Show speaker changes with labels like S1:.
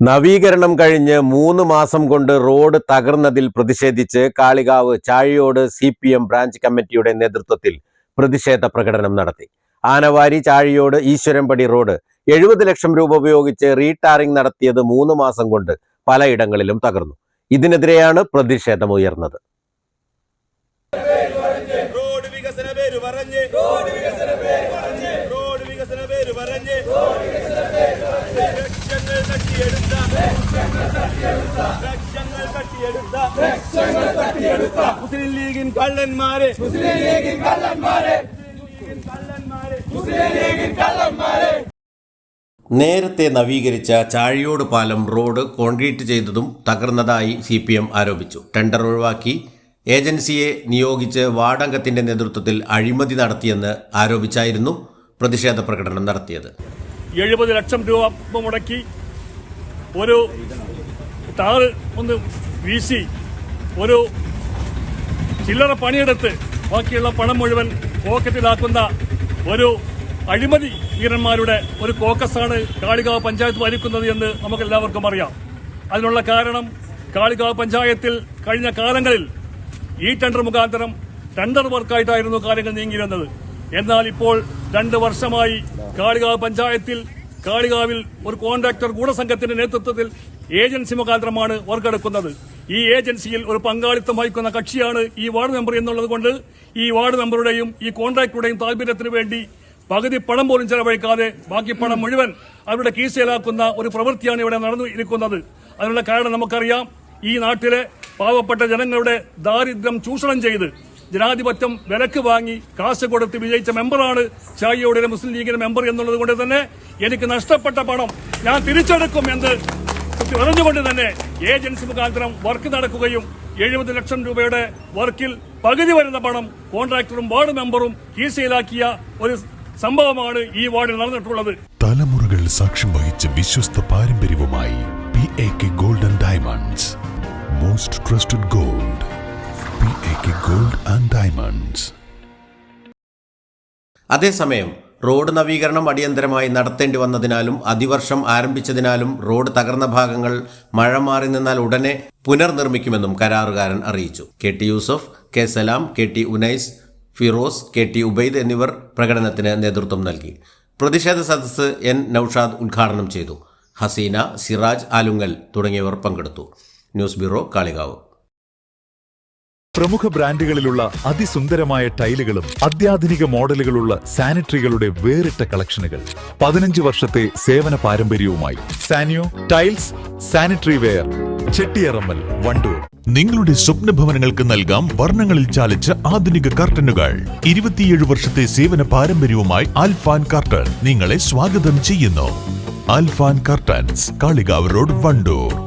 S1: നവീകരണം കഴിഞ്ഞ് മൂന്ന് മാസം കൊണ്ട് റോഡ് തകർന്നതിൽ പ്രതിഷേധിച്ച് Kalikavu Chazhiyodu C P M branch കമ്മിറ്റിയുടെ നേതൃത്വത്തിൽ പ്രതിഷേധ പ്രകടനം നടത്തി. ആനവാരി ചാഴിയോട് ഈശ്വരംപടി റോഡ് എഴുപത് ലക്ഷം രൂപ ഉപയോഗിച്ച് റീടാറിംഗ് നടത്തിയത് മൂന്ന് മാസം കൊണ്ട് പലയിടങ്ങളിലും തകർന്നു. ഇതിനെതിരെയാണ് പ്രതിഷേധമുയർന്നത്
S2: റോഡ് വികസന പേര് പറഞ്ഞ്. റോഡ് വികസന പേര് പറഞ്ഞ്. റോഡ് വികസന പേര് പറഞ്ഞ്. ലക്ഷങ്ങൾ തട്ടിയെടുത്ത ലക്ഷങ്ങൾ തട്ടിയെടുത്ത മുസ്ലിം ലീഗിൻ കള്ളന്മാരെ മുസ്ലിം ലീഗിൻ കള്ളന്മാരെ മുസ്ലിം ലീഗിൻ കള്ളന്മാരെ
S1: നേരത്തെ നവീകരിച്ച ചാഴിയോട് പാലം റോഡ് കോൺക്രീറ്റ് ചെയ്തതും തകർന്നതായി സി പി എം ആരോപിച്ചു. ടെൻഡർ ഒഴിവാക്കി ഏജൻസിയെ നിയോഗിച്ച് വാർഡംഗത്തിന്റെ നേതൃത്വത്തിൽ അഴിമതി നടത്തിയെന്ന് ആരോപിച്ചായിരുന്നു പ്രതിഷേധ പ്രകടനം നടത്തിയത്.
S3: എഴുപത് ലക്ഷം രൂപ മുടക്കി ഒരു താറ് ഒന്ന് വീശി ഒരു ചില്ലറ പണിയെടുത്ത് ബാക്കിയുള്ള പണം മുഴുവൻ പോക്കറ്റിലാക്കുന്ന ഒരു അഴിമതി വീരന്മാരുടെ ഒരു കോക്കസാണ് കാളികാവ് പഞ്ചായത്ത് ഭരിക്കുന്നത് എന്ന് നമുക്കെല്ലാവർക്കും അറിയാം. അതിനുള്ള കാരണം കാളികാവ് പഞ്ചായത്തിൽ കഴിഞ്ഞ കാലങ്ങളിൽ ഈ ടെൻഡർ മുഖാന്തരം ടെൻഡർ വർക്കായിട്ടായിരുന്നു കാര്യങ്ങൾ നീങ്ങിയിരുന്നത്. എന്നാൽ ഇപ്പോൾ രണ്ട് വർഷമായി കാളികാവ് പഞ്ചായത്തിൽ കാളികാവിൽ ഒരു കോൺട്രാക്ടർ ഗൂഢസംഘത്തിന്റെ നേതൃത്വത്തിൽ ഏജൻസി മുഖാന്തരമാണ് വർക്കെടുക്കുന്നത്. ഈ ഏജൻസിയിൽ ഒരു പങ്കാളിത്തം വഹിക്കുന്ന കക്ഷിയാണ് ഈ വാർഡ് മെമ്പർ എന്നുള്ളത് കൊണ്ട് ഈ വാർഡ് മെമ്പറുടെയും ഈ കോൺട്രാക്ടറുടെയും താല്പര്യത്തിന് വേണ്ടി പകുതി പണം പോലും ചെലവഴിക്കാതെ ബാക്കി പണം മുഴുവൻ അവരുടെ കീശയിലാക്കുന്ന ഒരു പ്രവൃത്തിയാണ് ഇവിടെ നടന്നു ഇരിക്കുന്നത് അതിനുള്ള കാരണം നമുക്കറിയാം. ഈ നാട്ടിലെ പാവപ്പെട്ട ജനങ്ങളുടെ ദാരിദ്ര്യം ചൂഷണം ചെയ്ത് ജനാധിപത്യം വിലക്ക് വാങ്ങി കാശ് കൊടുത്ത് വിജയിച്ച മെമ്പറാണ് ചായയോടെ മുസ്ലിം ലീഗിന്റെ മെമ്പർ എന്നുള്ളത് കൊണ്ട് തന്നെ എനിക്ക് നഷ്ടപ്പെട്ട പണം ഞാൻ തിരിച്ചെടുക്കും എന്ന് പറഞ്ഞുകൊണ്ട് തന്നെ ഏജൻസി മുഖാന്തരം വർക്ക് നടക്കുകയും എഴുപത് ലക്ഷം രൂപയുടെ വർക്കിൽ പകുതി വരുന്ന പണം കോൺട്രാക്ടറും വാർഡ് മെമ്പറും കീശയിലാക്കിയ ഒരു സംഭവമാണ് ഈ വാർഡിൽ നടന്നിട്ടുള്ളത്.
S4: തലമുറകൾ സാക്ഷ്യം വഹിച്ച വിശ്വസ്ത പാരമ്പര്യവുമായി P A K golden diamonds most trusted gold A K gold and diamonds
S1: അതേസമയം റോഡ് നവീകരണം അടിയന്തരമായി നടത്തേണ്ടി വന്നതിനാലും അതിവർഷം ആരംഭിച്ചതിനാലും റോഡ് തകർന്ന ഭാഗങ്ങൾ മഴ മാറി നിന്നാൽ ഉടനെ പുനർനിർമ്മിക്കുമെന്നും കരാറുകാരൻ അറിയിച്ചു. K T Yusuf K Salam K T Unais Firoz K T Ubaid എന്നിവർ പ്രകടനത്തിന് നേതൃത്വം നൽകി. പ്രതിഷേധ സദസ്സ് എൻ നൌഷാദ് ഉദ്ഘാടനം ചെയ്തു. ഹസീന സിറാജ് ആലുങ്ങൽ തുടങ്ങിയവർ പങ്കെടുത്തു. News bureau Kalikavu.
S5: പ്രമുഖ ബ്രാൻഡുകളിലുള്ള അതിസുന്ദരമായ ടൈലുകളും അത്യാധുനിക മോഡലുകളുള്ള സാനിറ്ററികളുടെ വേറിട്ട കളക്ഷനുകൾ. പതിനഞ്ച് വർഷത്തെ സേവന പാരമ്പര്യവുമായി Sanyo tiles sanitary ware Chettiyarammal Wandoor.
S4: നിങ്ങളുടെ സ്വപ്ന ഭവനങ്ങൾക്ക് നൽകാം വർണങ്ങളിൽ ചാലിച്ച ആധുനിക കർട്ടനുകൾ. ഇരുപത്തിയേഴ് വർഷത്തെ സേവന പാരമ്പര്യവുമായി അൽഫാൻ കർട്ടൻ നിങ്ങളെ സ്വാഗതം ചെയ്യുന്നു. Alfan curtains Kalikavu road Wandoor.